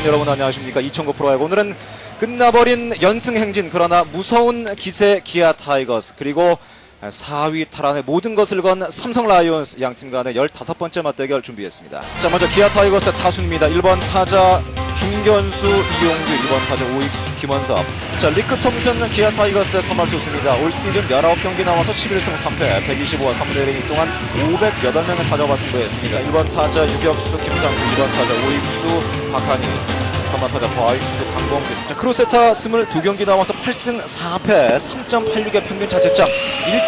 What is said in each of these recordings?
팬 여러분 안녕하십니까? 2009 프로야구. 오늘은 끝나버린 연승 행진 그러나 무서운 기세 기아 타이거스 그리고 4위 탈환의 모든 것을 건 삼성 라이온스 양팀 간의 15번째 맞대결 준비했습니다. 자 먼저 기아 타이거스의 타순입니다. 1번 타자 중견수 이용규 2번 타자 오익수 김원섭 자 리크 톰슨 기아 타이거스의 3할 투수입니다. 올 시즌 19경기 나와서 11승 3패 125와 3대 1이닝 동안 508명의 타자와 승부했습니다. 1번 타자 유격수 김상수 2번 타자 오익수 박한희 3번 타자 좌익수 강범규 자 크루세타 22경기 나와서 8승 4패 3.86의 평균 자책점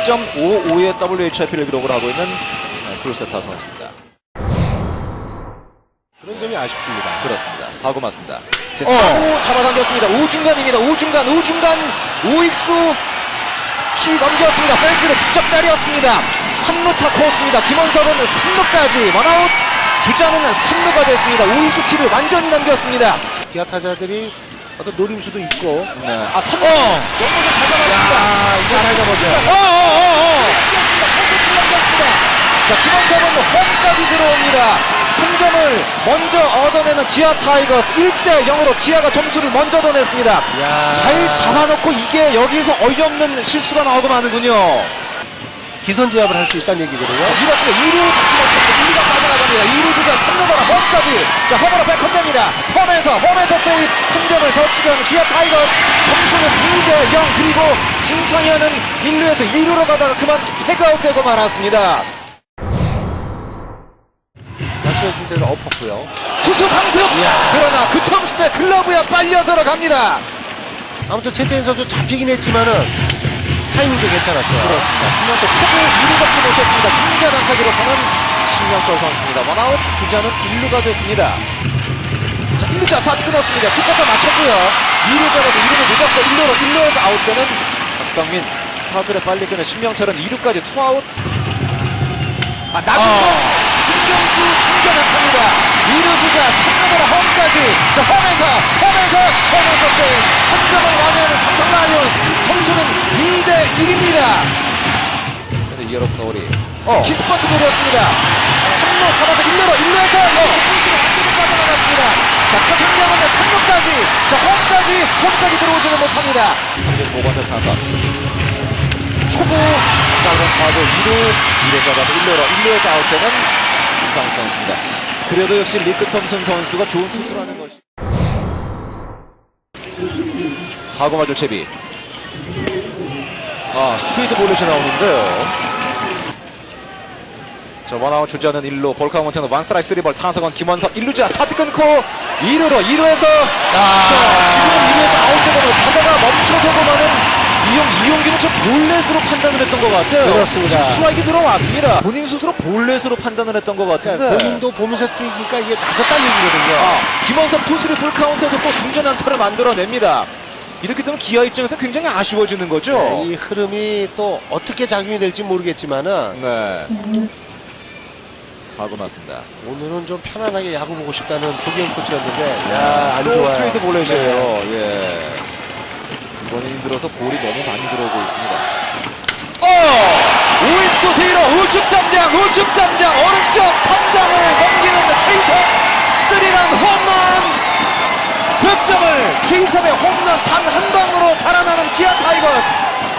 1.55의 WHIP를 기록을 하고 있는 네, 크루세타 선수입니다. 그런 점이 아쉽습니다. 그렇습니다. 사고 맞습니다. 제 사고 잡아당겼습니다. 우중간입니다. 우중간, 우중간, 우익수 키 넘겼습니다. 펜스를 직접 때렸습니다. 3루타 코스입니다. 김원섭은 3루까지 원아웃 주자는 3루가 됐습니다. 우익수 키를 완전히 넘겼습니다. 기아 타자들이 어떤 노림수도 있고 네. 아, 3루 연구서 잘 잡았습니다. 야, 이제 잘 잡았죠. 어어어어. 자, 김원섭은 홈까지 들어옵니다. 한 점을 먼저 얻어내는 기아 타이거스 1대 0으로 기아가 점수를 먼저 얻어냈습니다. 야. 잘 잡아놓고 이게 여기서 어이없는 실수가 나오고 마는군요. 기선 제압을 할 수 있다는 얘기거든요. 자, 밀었습니다. 2루 잡지 못했고 2루가 빠져 나갑니다. 2루 주자 3루 돌아 홈까지. 자, 홈으로 백홈됩니다. 홈에서 홈에서 세이브 한 점을 더 추가하는 기아 타이거스. 점수는 2대 0 그리고 김상현은 1루에서 2루로 가다가 그만 태그아웃되고 말았습니다. 말씀해 주신 대로 엎었고요. 투수 강습 그러나 그 텀스에 글러브에 빨려 들어갑니다. 아무튼 최태인 선수 잡히긴 했지만은 타이밍도 괜찮았어요. 그렇습니다. 신명철 초구 2루 잡지 못했습니다. 중자 단타 기록하는 신명철 선수입니다. 원아웃 주자는 1루가 됐습니다. 자, 1루자 스타트 끊었습니다. 투커터 맞췄고요. 2루 잡아서 2루는 늦었고 1루로 1루에서 아웃되는 박성민 스타트를 빨리 끄는 신명철은 2루까지 투아웃 아, 나중에 중경수 충전 안타입니다. 2루 주자 3루으로 홈까지 자 홈에서 홈에서 홈에서 세한 점을 완료하는 삼성 라이온스 점수는 2대 1입니다. 근데 이어로 플로리 어. 키스펀치 노렸습니다. 3루 잡아서 1루로 1루에서 어. 완전히 빠져나갔습니다. 자 차상명은 3루까지 자 홈까지 홈까지 들어오지는 못합니다. 3점 5번째 타선 초구 짧은 타구 2루 2루 잡아서 1루로 1루에서 아웃되는 김상수 선수입니다. 그래도 역시 리크 톰슨 선수가 좋은 투수라는 것이 사고 맞을 채비 아 스트레이트 볼넷이 나오는데요 자 원아웃 주자는 1루 볼카운트는 원스트라이크 쓰리볼 타석은 김원섭 1루자 스타트 끊고 2루로 2루에서 자, 지금은 2루에서 아웃되고 가다가 멈춰서 보면은 이용 이용기는 저 볼넷으로 판단을 했던 것 같아요. 그렇습니다. 지금 스트라이크 들어왔습니다. 본인 스스로 볼넷으로 판단을 했던 것 같은데. 그러니까 본인도 보면서 뛰니까 이게 낮았다는 얘기거든요. 아, 김원섭 투수를 풀카운트에서 또 중전 안타를 만들어냅니다. 이렇게 되면 기아 입장에서 굉장히 아쉬워지는 거죠. 네, 이 흐름이 또 어떻게 작용이 될지 모르겠지만은 네. 사고 났습니다. 오늘은 좀 편안하게 야구 보고 싶다는 조기현 코치였는데 야안또 좋아요. 스트레이트 네. 볼넷이에요. 예. 이번에 들어서 볼이 너무 많이 들어오고 있습니다. 어! 우익수 뒤로 우측 담장 우측 담장 오른쪽 담장을 넘기는 최희섭 스리란 홈런 득점을 최희섭의 홈런 단 한 방으로 달아나는 기아 타이거스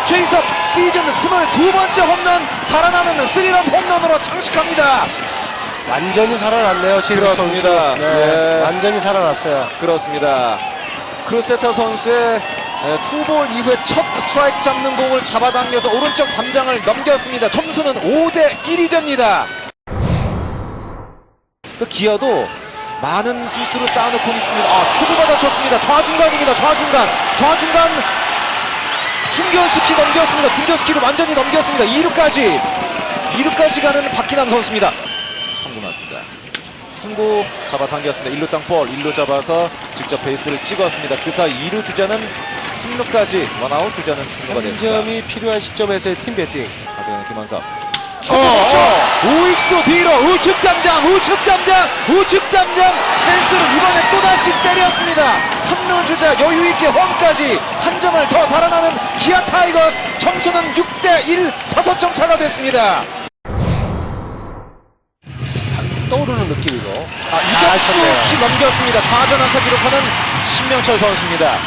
최희섭 시즌 22번째 홈런 달아나는 스리런 홈런으로 장식합니다. 완전히 살아났네요. 최희석 선수. 그렇습니다. 네, 예. 완전히 살아났어요. 그렇습니다. 크루세터 선수의 에, 투볼 이후에 첫 스트라이크 잡는 공을 잡아당겨서 오른쪽 담장을 넘겼습니다. 점수는 5대 1이 됩니다. 그 기아도 많은 실수를 쌓아놓고 있습니다. 아, 초구가 다쳤습니다. 좌중간입니다. 좌중간. 좌중간. 중견스키 넘겼습니다. 중견스키를 완전히 넘겼습니다. 2루까지. 2루까지 가는 박기남 선수입니다. 3구 맞습니다. 3구 잡아당겼습니다. 1루 땅볼 1루 잡아서 직접 베이스를 찍었습니다. 그 사이 2루 주자는 3루까지 원아웃 주자는 3루가 됐습니다. 점이 필요한 시점에서의 팀 배팅. 하세현 김원석 어, 우익수 뒤로 우측 담장 우측 담장 우측 담장 펜스를 이번에 또다시 때렸습니다 3루 주자 여유 있게 홈까지 한 점을 더 달아나는 기아 타이거스 점수는 6대1 5점 차가 됐습니다 떠오르는 느낌이고. 아, 잘 이격수. 키 넘겼습니다. 좌전 안타 기록하는 신명철 선수입니다.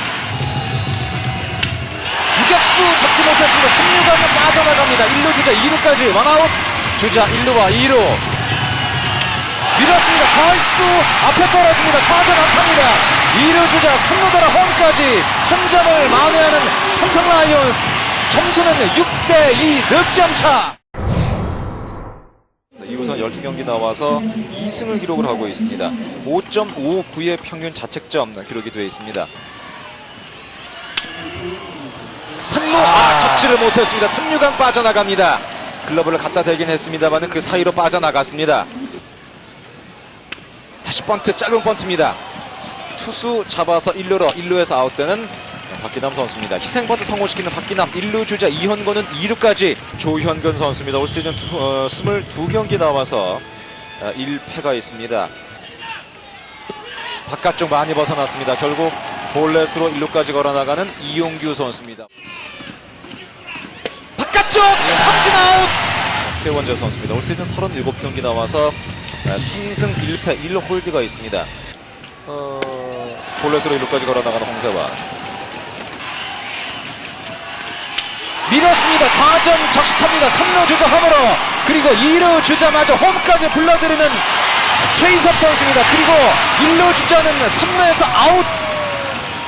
유격수 잡지 못했습니다. 3루간은 빠져나갑니다. 1루 주자 2루까지 원아웃 주자 1루와 2루 밀었습니다. 좌익수 앞에 떨어집니다. 좌전 안타입니다. 2루 주자 3루 돌아 홈까지 한 점을 만회하는 삼성 라이온스 점수는 6대2 득점 차. 네, 이우선 12경기 나와서 2승을 기록을 하고 있습니다. 5.59의 평균 자책점 기록이 되어 있습니다. 3루 아, 잡지를 못했습니다. 3루간 빠져나갑니다. 글러브를 갖다 대긴 했습니다만 그 사이로 빠져나갔습니다. 다시 번트 짧은 번트입니다. 투수 잡아서 1루로 1루에서 아웃되는 박기남 선수입니다. 희생 번트 성공시키는 박기남 1루 주자 이현건은 2루까지 조현건 선수입니다. 올 시즌 두, 어, 22경기 나와서 어, 1패가 있습니다. 바깥쪽 많이 벗어났습니다. 결국 볼넷으로 1루까지 걸어나가는 이용규 선수입니다. 바깥쪽 삼진 아웃 최원재 선수입니다. 올 시즌 37경기 나와서 3승 1패 1홀드가 있습니다. 어, 볼넷으로 1루까지 걸어나가는 홍세화 좌전 적시탑니다. 3루 주자 홈으로 그리고 2루 주자마저 홈까지 불러들이는 최희섭 선수입니다. 그리고 1루 주자는 3루에서 아웃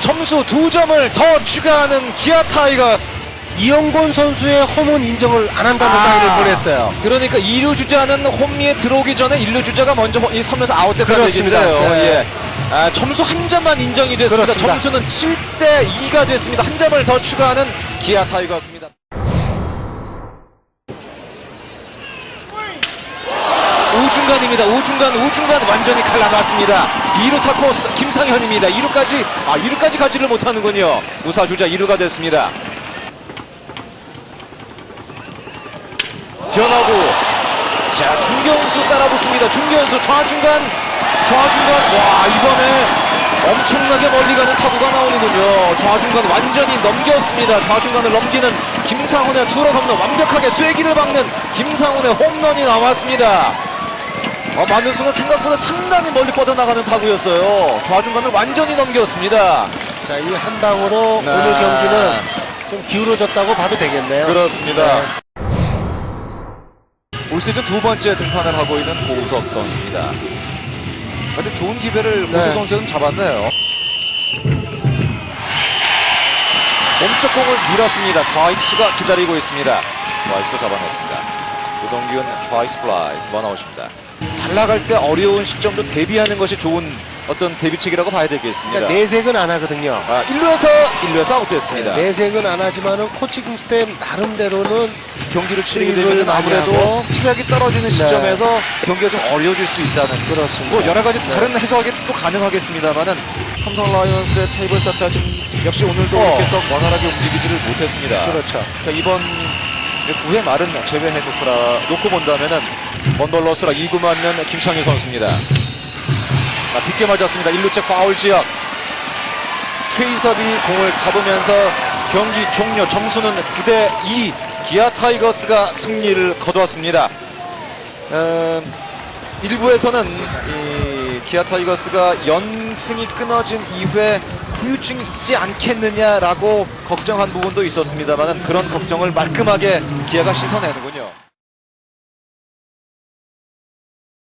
점수 2점을 더 추가하는 기아 타이거스 이영곤 선수의 홈은 인정을 안 한다는 아. 사인을 보냈어요. 그러니까 2루 주자는 홈리에 들어오기 전에 1루 주자가 먼저 이 3루에서 아웃됐다는. 얘기인데요. 네. 예. 아, 점수 한 점만 인정이 됐습니다. 그렇습니다. 점수는 7대 2가 됐습니다. 한 점을 더 추가하는 기아 타이거스입니다. 우중간입니다. 우중간, 우중간 완전히 갈라놨습니다. 2루 타코 김상현입니다. 2루까지, 아, 2루까지 가지를 못하는군요. 우사 주자 2루가 됐습니다. 변하고 자 중견수 따라붙습니다 중견수 좌중간 좌중간 와 이번에 엄청나게 멀리 가는 타구가 나오는군요 좌중간 완전히 넘겼습니다 좌중간을 넘기는 김상훈의 투런 홈런 완벽하게 쐐기를 박는 김상훈의 홈런이 나왔습니다 어, 맞는 순간 생각보다 상당히 멀리 뻗어나가는 타구였어요 좌중간을 완전히 넘겼습니다 자, 이 한 방으로 네. 오늘 경기는 좀 기울어졌다고 봐도 되겠네요. 그렇습니다. 네. 올 시즌 두 번째 등판을 하고 있는 고우석 선수입니다. 아주 좋은 기회를 고우석 네. 선수는 잡았네요. 몸쪽 공을 밀었습니다. 좌익수가 기다리고 있습니다. 좌익수 잡아냈습니다. 고동균 좌익수 플라이 원아웃입니다. 잘 나갈 때 어려운 시점도 대비하는 것이 좋은 어떤 대비책이라고 봐야 되겠습니다. 그러니까 내색은 안 하거든요. 아, 1루에서 1루에서 아웃됐습니다. 내색은 안 하지만은 코칭 스텝 나름대로는 경기를 치르게 되면 아무래도. 체력이 떨어지는 시점에서 경기가 좀 어려워질 수도 있다는 그렇습니다. 뭐 여러 가지 네. 다른 해석이 또 가능하겠습니다만은 삼성 라이온스의 테이블 스타트가 좀 역시 오늘도 어. 이렇게 썩 원활하게 움직이지를 못했습니다. 그렇죠. 그러니까 이번 9회 말은 제외해 놓고라 놓고 본다면은 먼돌러스라 2구 맞는 김창희 선수입니다. 아, 빗게 맞았습니다. 1루째 파울 지역. 최희섭이 공을 잡으면서 경기 종료 점수는 9대 2 기아 타이거스가 승리를 거두었습니다. 어, 일부에서는 이 기아 타이거스가 연승이 끊어진 이후에 후유증이 있지 않겠느냐라고 걱정한 부분도 있었습니다만 그런 걱정을 말끔하게 기아가 씻어내는군요.